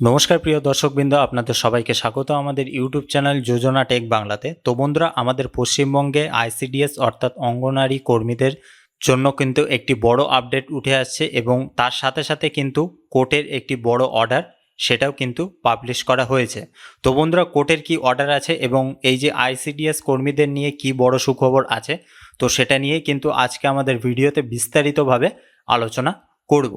নমস্কার প্রিয় দর্শকবৃন্দ, আপনাদের সবাইকে স্বাগত। আমাদের ইউটিউব চ্যানেল যোজনা টেক বাংলাতে। তো বন্ধুরা, আমাদের পশ্চিমবঙ্গে আইসিডিএস অর্থাৎ অঙ্গনারী কর্মীদের জন্য কিন্তু একটি বড় আপডেট উঠে আসছে এবং তার সাথে সাথে কিন্তু কোর্টের একটি বড় অর্ডার সেটাও কিন্তু পাবলিশ করা হয়েছে। তো বন্ধুরা, কোর্টের কি অর্ডার আছে এবং এই যে আইসিডিএস কর্মীদের নিয়ে কি বড় সুখবর আছে, তো সেটা নিয়ে কিন্তু আজকে আমাদের ভিডিওতে বিস্তারিতভাবে আলোচনা করব।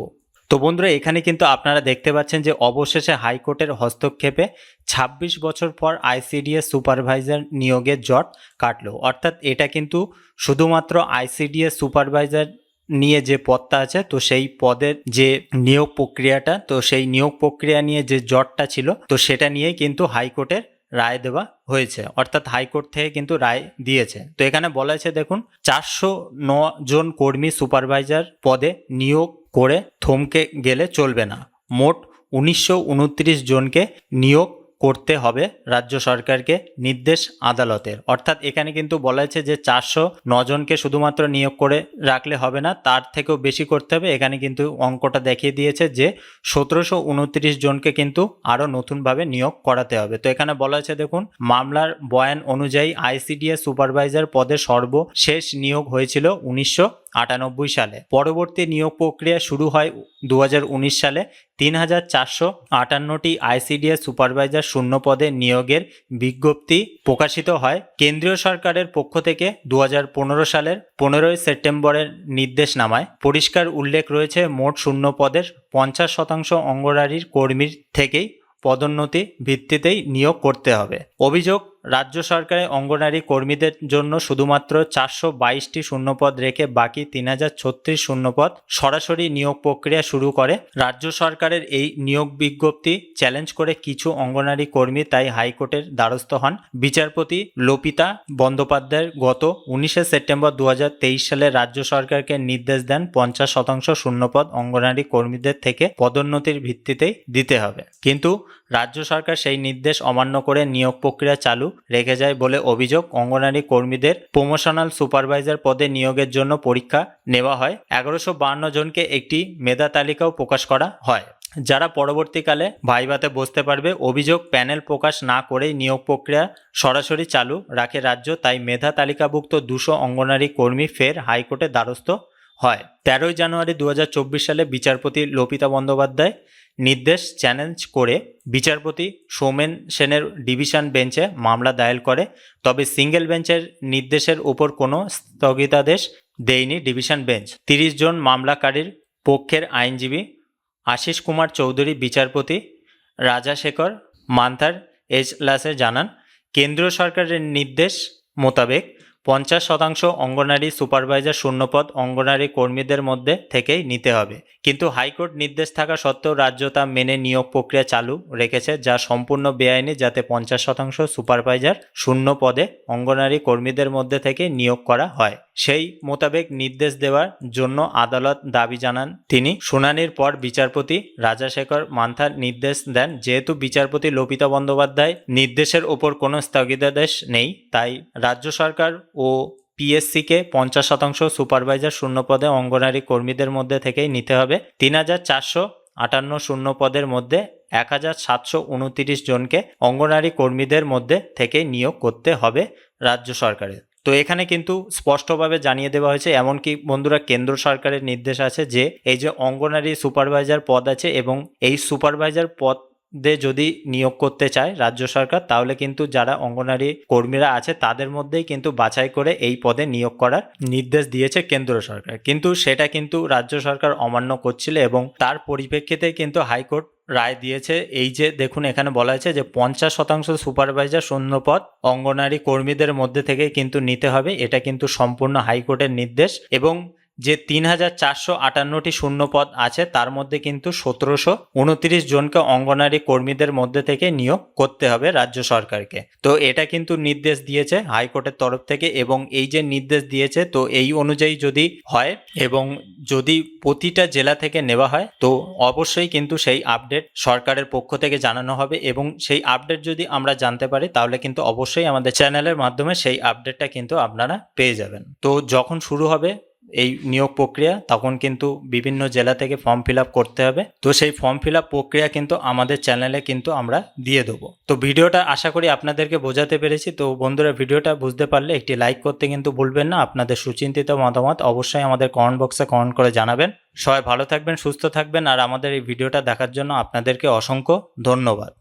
তো বন্ধুরা, এখানে কিন্তু আপনারা দেখতে পাচ্ছেন যে অবশেষে হাইকোর্টের হস্তক্ষেপে ২৬ বছর পর আইসিডিএস সুপারভাইজার নিয়োগের জট কাটল। অর্থাৎ এটা কিন্তু শুধুমাত্র আইসিডিএস সুপারভাইজার নিয়ে যে পদটা আছে, তো সেই পদের যে নিয়োগ প্রক্রিয়াটা, তো সেই নিয়োগ প্রক্রিয়া নিয়ে যে জটটা ছিল, তো সেটা নিয়ে কিন্তু হাইকোর্টের রায় দেওয়া হয়েছে। অর্থাৎ হাইকোর্ট থেকে কিন্তু রায় দিয়েছে। তো এখানে বলা হয়েছে, দেখুন, চারশো ন জন কর্মী সুপারভাইজার পদে নিয়োগ করে থমকে গেলে চলবে না। মোট উনিশশো উনত্রিশ জনকে নিয়োগ করতে হবে রাজ্য সরকারকে নির্দেশ আদালতের। অর্থাৎ এখানে কিন্তু বলা হয়েছে যে চারশো জনকে শুধুমাত্র নিয়োগ করে রাখলে হবে না, তার থেকেও বেশি করতে হবে। এখানে কিন্তু অঙ্কটা দেখিয়ে দিয়েছে যে সতেরোশো উনত্রিশ জনকে কিন্তু আরও নতুনভাবে নিয়োগ করাতে হবে। তো এখানে বলা হয়েছে, দেখুন, মামলার বয়ান অনুযায়ী আইসিডিএস সুপারভাইজার পদে সর্বশেষ নিয়োগ হয়েছিল উনিশশো আটানব্বই সালে। পরবর্তী নিয়োগ প্রক্রিয়া শুরু হয় দু হাজার উনিশ সালে। তিন হাজার চারশো আটান্নটি আইসিডিএস সুপারভাইজার শূন্য পদে নিয়োগের বিজ্ঞপ্তি প্রকাশিত হয়। কেন্দ্রীয় সরকারের পক্ষ থেকে দু হাজার পনেরো সালের পনেরোই সেপ্টেম্বরের নির্দেশনামায় পরিষ্কার উল্লেখ রয়েছে, মোট শূন্য পদের পঞ্চাশ শতাংশ অঙ্গরারির কর্মীর থেকেই পদোন্নতি ভিত্তিতেই নিয়োগ করতে হবে। অভিযোগ রাজ্য সরকারের অঙ্গনারী কর্মীদের জন্য শুধুমাত্র চারশো বাইশটি শূন্যপদ রেখে বাকি তিন হাজার ছত্রিশ শূন্যপদ সরাসরি নিয়োগ প্রক্রিয়া শুরু করে। রাজ্য সরকারের এই নিয়োগ বিজ্ঞপ্তি চ্যালেঞ্জ করে কিছু অঙ্গনারী কর্মী তাই হাইকোর্টের দ্বারস্থ হন। বিচারপতি লোপিতা বন্দ্যোপাধ্যায় গত উনিশে সেপ্টেম্বর দু হাজার তেইশ সালে রাজ্য সরকারকে নির্দেশ দেন পঞ্চাশ শতাংশ শূন্যপদ অঙ্গনারী কর্মীদের থেকে পদোন্নতির ভিত্তিতেই দিতে হবে। কিন্তু রাজ্য সরকার সেই নির্দেশ অমান্য করে নিয়োগ প্রক্রিয়া চালু রেখে যায় বলে অভিযোগ অঙ্গনারী কর্মীদের প্রমোশনাল সুপারভাইজার পদে নিয়োগের জন্য পরীক্ষা নেওয়া হয়। এগারোশো জনকে একটি মেধা তালিকাও প্রকাশ করা হয়, যারা পরবর্তীকালে ভাইভাতে বসতে পারবে। অভিযোগ, প্যানেল প্রকাশ না করেই নিয়োগ প্রক্রিয়া সরাসরি চালু রাখে রাজ্য, তাই মেধা তালিকাভুক্ত দুশো অঙ্গনারী কর্মী ফের হাইকোর্টে দ্বারস্থ হয়। তেরোই জানুয়ারি দু হাজার চব্বিশ সালে বিচারপতি লোপিতা বন্দ্যোপাধ্যায় নির্দেশ চ্যালেঞ্জ করে বিচারপতি সৌমেন সেনের ডিভিশন বেঞ্চে মামলা দায়ের করে। তবে সিঙ্গেল বেঞ্চের নির্দেশের উপর কোনো স্থগিতাদেশ দেয়নি ডিভিশন বেঞ্চ তিরিশ জন মামলাকারীর পক্ষের আইনজীবী আশিস কুমার চৌধুরী, বিচারপতি রাজাশেখর মান্থার এজলাসে জানান, কেন্দ্রীয় সরকারের নির্দেশ মোতাবেক পঞ্চাশ শতাংশ অঙ্গনারী সুপারভাইজার শূন্যপদ অঙ্গনারী কর্মীদের মধ্যে থেকেই নিতে হবে। কিন্তু হাইকোর্ট নির্দেশ থাকা সত্ত্বেও রাজ্য তা মেনে নিয়োগ প্রক্রিয়া চালু রেখেছে, যা সম্পূর্ণ বেআইনি, যাতে পঞ্চাশ শতাংশ সুপারভাইজার শূন্য পদে অঙ্গনারী কর্মীদের মধ্যে থেকে নিয়োগ করা হয়। সেই মোতাবেক নির্দেশ দেওয়ার জন্য আদালত দাবি জানান তিনি। শুনানির পর বিচারপতি রাজাশেখর মান্থার নির্দেশ দেন, যেহেতু বিচারপতি লোপিতা বন্দ্যোপাধ্যায় নির্দেশের ওপর কোনো স্থগিতাদেশ নেই, তাই রাজ্য সরকার ও পিএসসিকে পঞ্চাশ শতাংশ সুপারভাইজার শূন্য পদে অঙ্গনারী কর্মীদের মধ্যে থেকেই নিতে হবে। তিন হাজার চারশো আটান্ন শূন্য পদের মধ্যে এক হাজার সাতশো উনতিরিশ জনকে অঙ্গনারী কর্মীদের মধ্যে থেকে নিয়োগ করতে হবে রাজ্য সরকারের। তো এখানে কিন্তু স্পষ্টভাবে জানিয়ে দেওয়া হয়েছে, এমনকি বন্ধুরা কেন্দ্র সরকারের নির্দেশ আছে যে, এই যে অঙ্গনারী সুপারভাইজার পদ আছে এবং এই সুপারভাইজার পদ দে যদি নিয়োগ করতে চায় রাজ্য সরকার, তাহলে কিন্তু যারা অঙ্গনারী কর্মীরা আছে, তাদের মধ্যেই কিন্তু বাছাই করে এই পদে নিয়োগ করার নির্দেশ দিয়েছে কেন্দ্র সরকার। কিন্তু সেটা কিন্তু রাজ্য সরকার অমান্য করছিল এবং তার পরিপ্রেক্ষিতে কিন্তু হাইকোর্ট রায় দিয়েছে। এই যে দেখুন, এখানে বলা হয়েছে যে পঞ্চাশ শতাংশ সুপারভাইজার শূন্যপদ অঙ্গনারী কর্মীদের মধ্যে থেকে কিন্তু নিতে হবে। এটা কিন্তু সম্পূর্ণ হাইকোর্টের নির্দেশ এবং যে তিন হাজার চারশো আটান্নটি শূন্যপদ আছে, তার মধ্যে কিন্তু সতেরোশো উনত্রিশ জনকে অঙ্গনারী কর্মীদের মধ্যে থেকে নিয়োগ করতে হবে রাজ্য সরকারকে। তো এটা কিন্তু নির্দেশ দিয়েছে হাইকোর্টের তরফ থেকে এবং এই যে নির্দেশ দিয়েছে, তো এই অনুযায়ী যদি হয় এবং যদি প্রতিটা জেলা থেকে নেওয়া হয়, তো অবশ্যই কিন্তু সেই আপডেট সরকারের পক্ষ থেকে জানানো হবে এবং সেই আপডেট যদি আমরা জানতে পারি, তাহলে কিন্তু অবশ্যই আমাদের চ্যানেলের মাধ্যমে সেই আপডেটটা কিন্তু আপনারা পেয়ে যাবেন। তো যখন শুরু হবে এই নিয়োগ প্রক্রিয়া, তখন কিন্তু বিভিন্ন জেলা থেকে ফর্ম ফিল করতে হবে। তো সেই ফর্ম ফিল প্রক্রিয়া কিন্তু আমাদের চ্যানেলে কিন্তু আমরা দিয়ে দেবো। তো ভিডিওটা আশা করি আপনাদেরকে বোঝাতে পেরেছি। তো বন্ধুরা, ভিডিওটা বুঝতে পারলে একটি লাইক করতে কিন্তু ভুলবেন না। আপনাদের সুচিন্তিত মতামত অবশ্যই আমাদের কমেন্ট বক্সে কমেন্ট করে জানাবেন। সবাই ভালো থাকবেন, সুস্থ থাকবেন। আর আমাদের এই ভিডিওটা দেখার জন্য আপনাদেরকে অসংখ্য ধন্যবাদ।